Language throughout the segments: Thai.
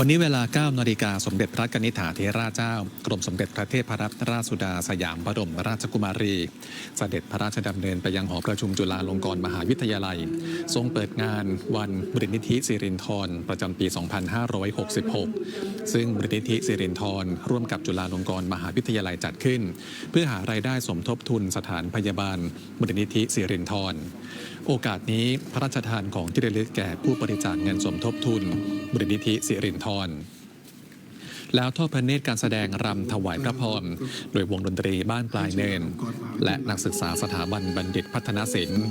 วันนี้เวลา 9นาฬิกาสมเด็จพระกนิษฐาธิราชเจ้า กรมสมเด็จพระเทพรัตนราชสุดาสยามบรมราชกุมารีเสด็จพระราชดำเนินไปยังหอประชุมจุฬาลงกรณ์มหาวิทยาลัย ทรงเปิดงานวันบริณิธิสิรินธรประจำปี 2566 ซึ่งบริณิธิสิรินธรร่วมกับจุฬาลงกรณ์มหาวิทยาลัยจัดขึ้น เพื่อหารายได้สมทบทุนสถานพยาบาลบริณิธิสิรินธรโอกาสนี้พระราชทานของที่ระลึกแก่ผู้บริจาคเงินสมทบทุนบริณิธิสิรินธรแล้วทอดพระเนตรการแสดงรำถวายพระพร โดยวงดนตรีบ้านปลายเนิน และนักศึกษาสถาบันบัณฑิตพัฒนศิลป์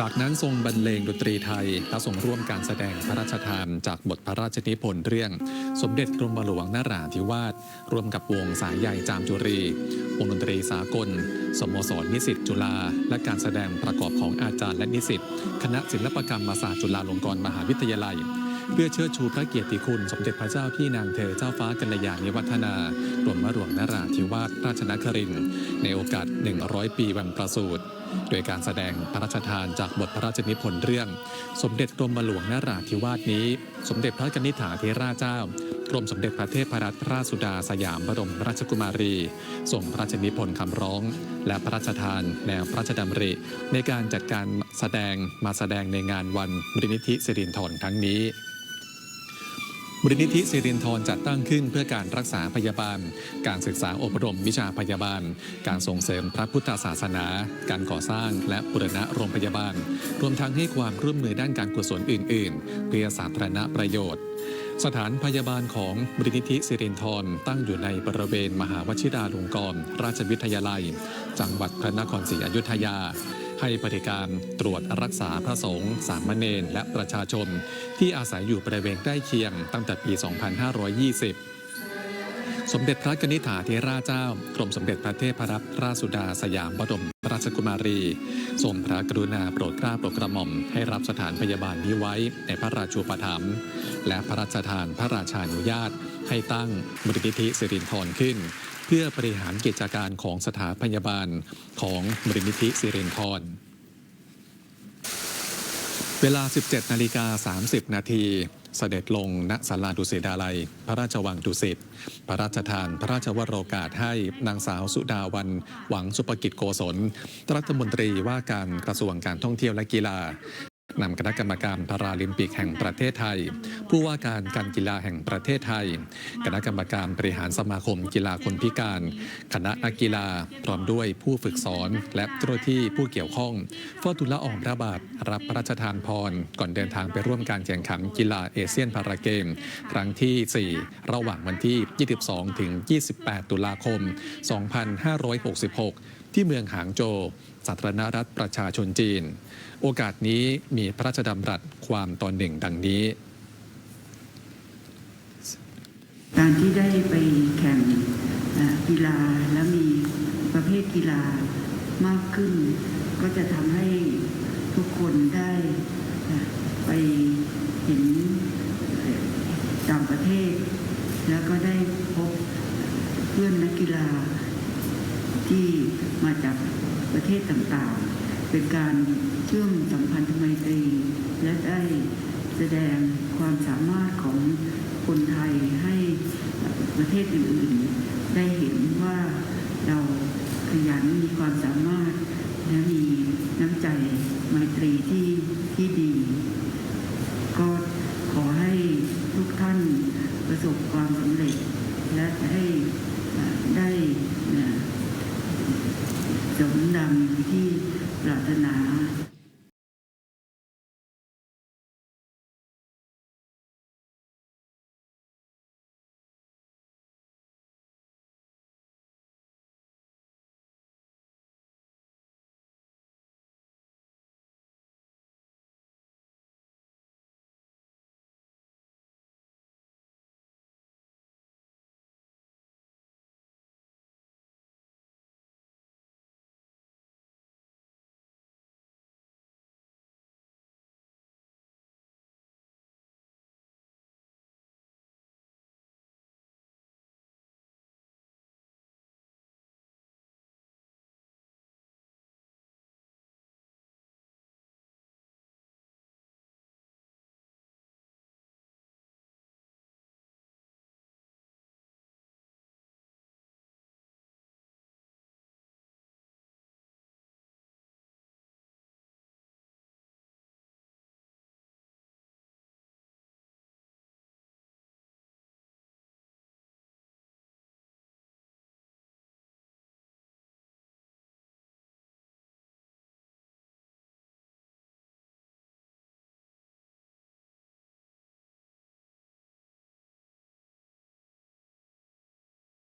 จากนั้นทรงบรรเลงดนตรีไทย และทรงร่วมการแสดงพระราชทานจากบทพระราชนิพนธ์เรื่อง สมเด็จกรมหลวงนาราธิวาสร่วมกับวงสายใยจามจุรี วงดนตรีสากล สโมสรนิสิตจุฬาและการแสดงประกอบของอาจารย์และนิสิตคณะศิลปกรรมศาสตร์จุฬาลงกรณ์มหาวิทยาลัย เพื่อเชิดชูพระเกียรติคุณสมเด็จพระเจ้าพี่นางเธอเจ้าฟ้ากัลยาณิวัฒนากรมหลวงนราธิวาสราชนครินทร์ในโอกาส 100 ปีวันประสูติโดยการแสดงพระราชทานจากบทพระราชนิพนธ์เรื่อง สมเด็จกรมหลวงนราธิวาสนี้ สมเด็จพระกนิษฐาธิราชเจ้ากรมสมเด็จพระเทพรัตนราชสุดาสยามบรมราชกุมารีส่งพระราชนิพนธ์คำร้อง และพระราชทานแนวพระราชดำริ ในการจัดการแสดงมาแสดงในงานวันบริณิธิสิรินธรครั้งนี้ มูลนิธิสิรินทรจัดตั้งขึ้นเพื่อการรักษาพยาบาล การศึกษาอบรมวิชาพยาบาล การส่งเสริมพระพุทธศาสนา การก่อสร้างและบูรณะโรงพยาบาล รวมทั้งให้ความร่วมมือด้านการกุศลอื่น ๆ เพื่อสาธารณประโยชน์สถานพยาบาลของมูลนิธิสิรินทรตั้งอยู่ในบริเวณมหาวชิราลงกรณราชวิทยาลัย จังหวัดพระนครศรีอยุธยา ให้บริการตรวจรักษาพระสงฆ์สามเณรและประชาชน ที่อาศัยอยู่บริเวณใกล้เคียงตั้งแต่ปี 2520สมเด็จพระกนิษฐาธิราชเจ้ากรมสมเด็จพระเทพรัตนราชสุดาสยามบรมราชกุมารีทรงพระกรุณาโปรดเกล้าโปรดกระหม่อมให้รับสถานพยาบาลนี้ไว้ในพระราชูปถัมภ์และพระราชทานพระราชานุญาตให้ตั้งมูลนิธิสิรินธรขึ้น เพื่อบริหารกิจการของสถาพยาบาลของมูลนิธิสิรินธรเวลา 17 นาฬิกา 30 นาทีเสด็จลงณศาลาดุสิตดาลัย พระราชวังดุสิต พระราชทานพระราชวโรกาสให้นางสาวสุดาวัน หวังสุภกิจโกศล รัฐมนตรีว่าการกระทรวงการท่องเที่ยวและกีฬา นำคณะกรรมการพาราลิมปิกแห่งประเทศไทย ผู้ว่าการการกีฬาแห่งประเทศไทย คณะกรรมการบริหารสมาคมกีฬาคนพิการ คณะนักกีฬาพร้อมด้วยผู้ฝึกสอนและเจ้าหน้าที่ผู้เกี่ยวข้องเฝ้าทูลละอองพระบาทรับพระราชทานพร ก่อนเดินทางไปร่วมการแข่งขันกีฬาเอเชียนพาราเกม ครั้งที่ 4 ระหว่างวันที่ 22 ถึง 28 ตุลาคม 2566 ที่เมืองหางโจวสาธารณรัฐประชาชนจีน โอกาสนี้มีพระราชดำรัสความตอนหนึ่งดังนี้ การที่ได้ไปแข่งกีฬาแล้วมีประเภทกีฬามากขึ้น ก็จะทำให้ทุกคนได้ไปเห็นต่างประเทศ แล้วก็ได้พบเพื่อนนักกีฬาที่มาจากประเท ศต่างๆ เป็นการเชื่อมสัมพันธไมตรี และได้แสดงความสามารถของคนไทยให้ประเทศอื่นๆ ได้เห็นว่าเราขยันมีความสามารถและมีน้ำใจไมตรีที่ที่ดี ก็ขอให้ทุกท่านประสบความสำเร็จและให้เอ่อได้เอ่อ สมดังที่ปรารถนา